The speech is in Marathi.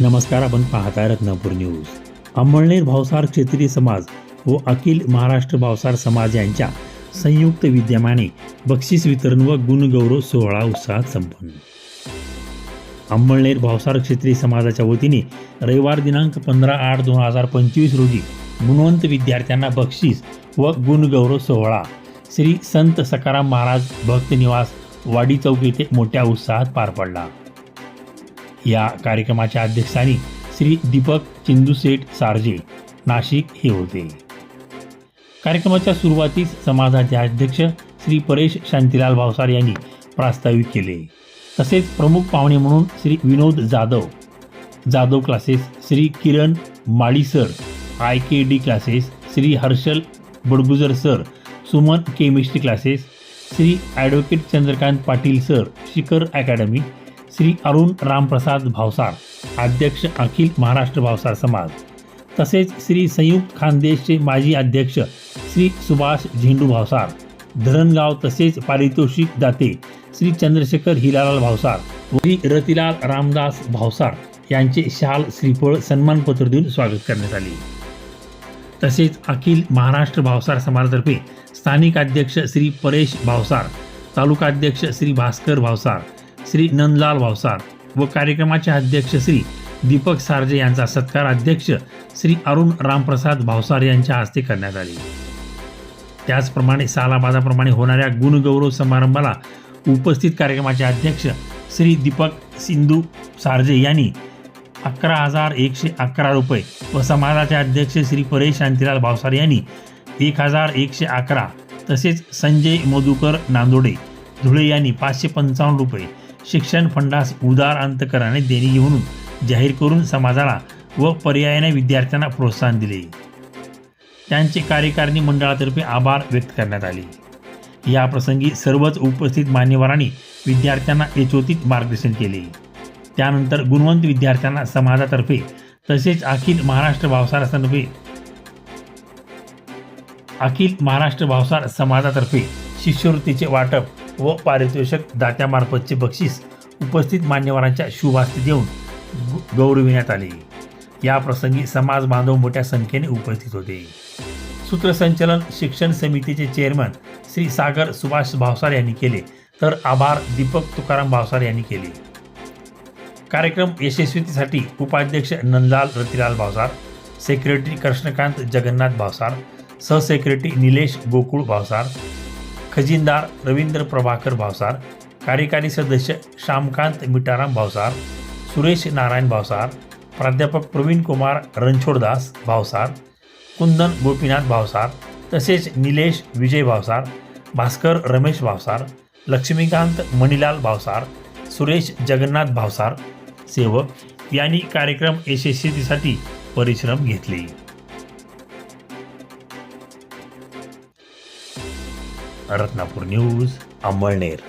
नमस्कार आपण पाहताय रत्नापूर न्यूज. अंमळनेर भावसार क्षेत्रीय समाज व अखिल महाराष्ट्र भावसार समाज यांच्या संयुक्त विद्यमाने बक्षीस वितरण व गुणगौरव सोहळा उत्साहात संपन्न. अंमळनेर भावसार क्षेत्रीय समाजाच्या वतीने रविवार दिनांक पंधरा आठ दोन हजार पंचवीस रोजी गुणवंत विद्यार्थ्यांना बक्षीस व गुणगौरव सोहळा. श्री संत सकाराम महाराज भक्त निवास वाडी चौक येथे मोठ्या उत्साहात पार पडला. या कार्यक्रमाच्या अध्यक्षांनी श्री दीपक चिंदूसेठ सारजे नाशिक हे होते. कार्यक्रमाच्या सुरुवातीस समाजाचे अध्यक्ष श्री परेश शांतीलाल भावसार यांनी प्रास्ताविक केले. तसेच प्रमुख पाहुणे म्हणून Shri Vinod Jadhav Jadhav classes Shri Kiran Mali sir I K D classes Shri Harshal Badgujar sir Suman chemistry classes Shri advocate Chandrakant Patil sir Shikhar academy Shri Arun Ramprasad Bhavsar अध्यक्ष अखिल महाराष्ट्र भावसार समाज. तसेच श्री संयुक्त खानदेशचे माजी अध्यक्ष श्री सुभाष झेंडू भावसार धरणगाव तसेच पारितोषिक दाते श्री चंद्रशेखर हिलालाल भावसार व श्री रतिलाल रामदास भावसार यांचे शाल श्रीफळ सन्मानपत्र देऊन स्वागत करण्यात आले. तसेच अखिल महाराष्ट्र भावसार समाजातर्फे स्थानिक अध्यक्ष श्री परेश भावसार तालुकाध्यक्ष श्री भास्कर भावसार श्री नंदलाल भावसार व कार्यक्रमाचे अध्यक्ष श्री दीपक सारजे यांचा सत्कार अध्यक्ष श्री अरुण रामप्रसाद भावसार यांच्या हस्ते करण्यात आले. त्याचप्रमाणे सालाबादाप्रमाणे होणाऱ्या गुणगौरव समारंभाला उपस्थित कार्यक्रमाचे अध्यक्ष श्री दीपक सिंधू सारजे यांनी अकरा हजार एकशे अकरा रुपये व समाजाचे अध्यक्ष श्री परेश शांतीलाल भावसार यांनी एक हजार एकशे अकरा तसेच संजय मधुकर नांदोडे धुळे यांनी पाचशे पंचावन्न रुपये शिक्षण फंडास उदार अंतकराने देणगी म्हणून जाहीर करून समाजाला व पर्यायाने विद्यार्थ्यांना प्रोत्साहन दिले. त्यांचे कार्यकारिणी मंडळातर्फे आभार व्यक्त करण्यात आले. या प्रसंगी सर्वच उपस्थित मान्यवरांनी विद्यार्थ्यांना यचोचित मार्गदर्शन केले. त्यानंतर गुणवंत विद्यार्थ्यांना समाजातर्फे तसेच अखिल महाराष्ट्र भावसारातर्फे अखिल महाराष्ट्र भावसार समाजातर्फे शिष्यवृत्तीचे वाटप व पारितोषिक दात्यामार्फतचे बक्षीस उपस्थित मान्यवरांच्या शुभास्ती देऊन गौरविण्यात आले. या प्रसंगी समाज बांधव मोठ्या संख्येने उपस्थित होते. सूत्रसंचलन शिक्षण समितीचे चेअरमन श्री सागर सुभाष भावसार यांनी केले तर आभार दीपक तुकाराम भावसार यांनी केले. कार्यक्रम यशस्वीसाठी उपाध्यक्ष नंदलाल रतिलाल भावसार सेक्रेटरी कृष्णकांत जगन्नाथ भावसार सहसेक्रेटरी निलेश गोकुळ भावसार खजिनदार रवींद्र प्रभाकर भावसार कार्यकारी सदस्य श्यामकांत मिटाराम भावसार सुरेश नारायण भावसार प्राध्यापक प्रवीण कुमार रणछोडदास भावसार कुंदन गोपीनाथ भावसार तसेच निलेश विजय भावसार भास्कर रमेश भावसार लक्ष्मीकांत मणिलाल भावसार सुरेश जगन्नाथ भावसार सेवक यांनी कार्यक्रम यशस्वीसाठी परिश्रम घेतले. रत्नापूर न्यूज अंमळनेर.